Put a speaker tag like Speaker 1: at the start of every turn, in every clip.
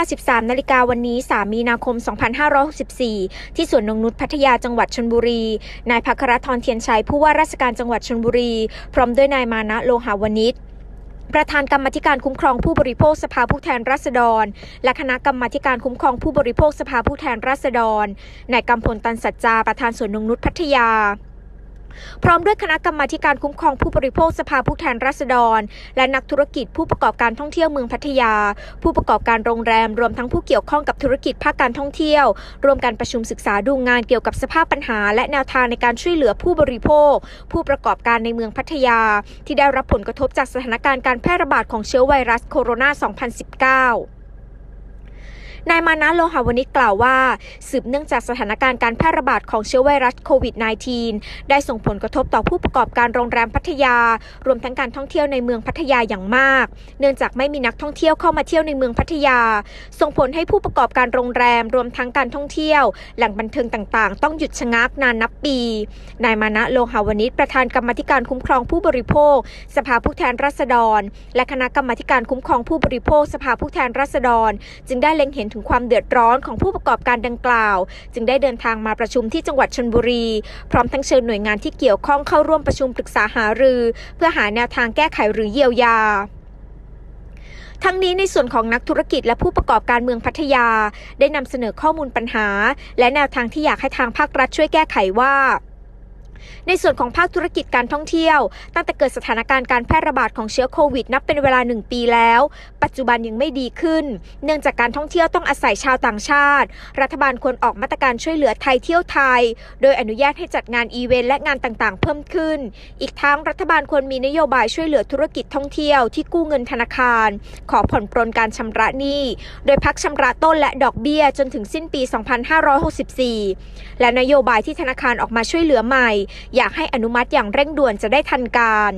Speaker 1: า 13 นาฬิกาวันนี้ 3 มีนาคม 2564 ที่สวนนงนุชพัทยาจังหวัดชนบุรี นายภัครทรเทียนชัยผู้ว่าราชการจังหวัดชนบุรี พร้อมด้วยนายมานะโลหาวนิชประธานกรรมธิการคุ้มครองผู้บริโภคสภาผู้แทนราษฎร และคณะกรรมธิการคุ้มครองผู้บริโภคสภาผู้แทนราษฎรนายกำพลตันสัจจาประธานสวนนงนุชพัทยา พร้อมด้วยคณะกรรมาการคุ้มครองผู้บริโภคสภาผู้แทนราษฎร และนักธุรกิจผู้ประกอบการท่องเที่ยวเมืองพัทยา ผู้ประกอบการโรงแรม รวมทั้งผู้เกี่ยวข้องกับธุรกิจภาคการท่องเที่ยว รวมการประชุมศึกษาดูงานเกี่ยวกับสภาพปัญหา และแนวทางในการช่วยเหลือผู้บริโภค ผู้ประกอบการในเมืองพัทยา ที่ได้รับผลกระทบจากสถานการณ์การแพร่ระบาดของเชื้อไวรัสโคโรนา 2019 นายมานะโลหาวนิชกล่าวว่า สืบเนื่องจากสถานการณ์การแพร่ระบาดของเชื้อไวรัสโควิด -19 ได้ส่งผลกระทบต่อผู้ประกอบการโรงแรมพัทยา รวมทั้งการท่องเที่ยวในเมืองพัทยาอย่างมาก เนื่องจากไม่มีนักท่องเที่ยวเข้ามาเที่ยวในเมืองพัทยา ส่งผลให้ผู้ประกอบการโรงแรม รวมทั้งการท่องเที่ยว แหล่งบันเทิงต่างๆ ต้องหยุดชะงักนานนับปี นายมานะโลหาวนิชประธานกรรมธิการคุ้มครองผู้บริโภค สภาผู้แทนราษฎร และคณะกรรมการคุ้มครองผู้บริโภคสภาผู้แทนราษฎร จึงได้เล็งเห็นถึงความเดือดร้อนของผู้ประกอบการดังกล่าว จึงได้เดินทางมาประชุมที่จังหวัดชนบุรี พร้อมทั้งเชิญหน่วยงานที่เกี่ยวข้องเข้าร่วมประชุมปรึกษาหารือ เพื่อหาแนวทางแก้ไขหรือเยียวยาทั้งนี้ในส่วนของนักธุรกิจและผู้ประกอบการเมืองพัทยา ได้นำเสนอข้อมูลปัญหา และแนวทางที่อยากให้ทางภาครัฐช่วยแก้ไขว่า ในส่วนของภาคธุรกิจการท่องเที่ยว ตั้งแต่เกิดสถานการณ์การแพร่ระบาดของเชื้อโควิด นับเป็นเวลา 1 ปีแล้ว ปัจจุบันยังไม่ดีขึ้น เนื่องจากการท่องเที่ยวต้องอาศัยชาวต่างชาติ รัฐบาลควรออกมาตรการช่วยเหลือไทยเที่ยวไทย โดยอนุญาตให้จัดงานอีเวนต์และงานต่างๆ เพิ่มขึ้น อีกทั้งรัฐบาลควรมีนโยบายช่วยเหลือธุรกิจท่องเที่ยวที่กู้เงินธนาคาร ขอผ่อนปรนการชำระหนี้ โดยพักชำระต้นและดอกเบี้ยจนถึงสิ้นปี 2564 และนโยบายที่ธนาคารออกมาช่วยเหลือใหม่อยากให้อนุมัติอย่างเร่งด่วนจะได้ทันการ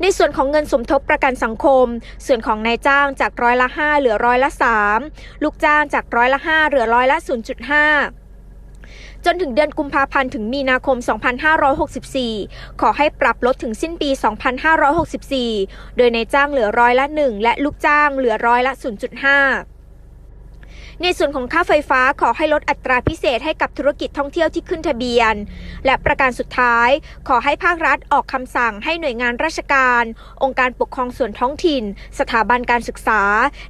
Speaker 1: ในส่วนของเงินสมทบประกันสังคม ส่วนของนายจ้างจากร้อยละ 5 เหลือร้อยละ 3 ลูกจ้างจากร้อยละ 5 เหลือร้อยละ 0.5จนถึงเดือนกุมภาพันธ์ถึงมีนาคม 2564 ขอให้ปรับลดถึงสิ้นปี 2564 โดยนายจ้างเหลือร้อยละ 1 และลูกจ้างเหลือร้อยละ 0.5 ในส่วนของค่าไฟฟ้าขอให้ลดอัตราพิเศษให้กับธุรกิจท่องเที่ยวที่ขึ้นทะเบียน และประการสุดท้าย ขอให้ภาครัฐออกคำสั่งให้หน่วยงานราชการ องค์การปกครองส่วนท้องถิ่น สถาบันการศึกษา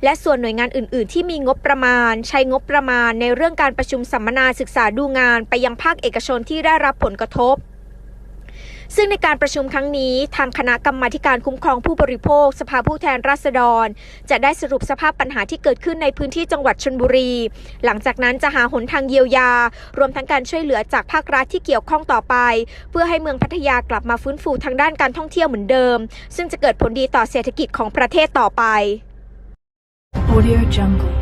Speaker 1: และส่วนหน่วยงานอื่น ๆ ที่มีงบประมาณ ใช้งบประมาณในเรื่องการประชุมสัมมนาศึกษาดูงานไปยังภาคเอกชนที่ได้รับผลกระทบ ซึ่งในการประชุมครั้งนี้ทางคณะกรรมาการคุ้มครองผู้บริโภค สภาผู้แทนราษฎร จะได้สรุปสภาพปัญหาที่เกิดขึ้นในพื้นที่จังหวัดชนบุรี หลังจากนั้นจะหาหนทางเยียวยา รวมทั้งการช่วยเหลือจากภาครัฐที่เกี่ยวข้องต่อไป เพื่อให้เมืองพัทยากลับมาฟื้นฟูทางด้านการท่องเที่ยวเหมือนเดิม ซึ่งจะเกิดผลดีต่อเศรษฐกิจของประเทศต่อไป
Speaker 2: Audio Jungle.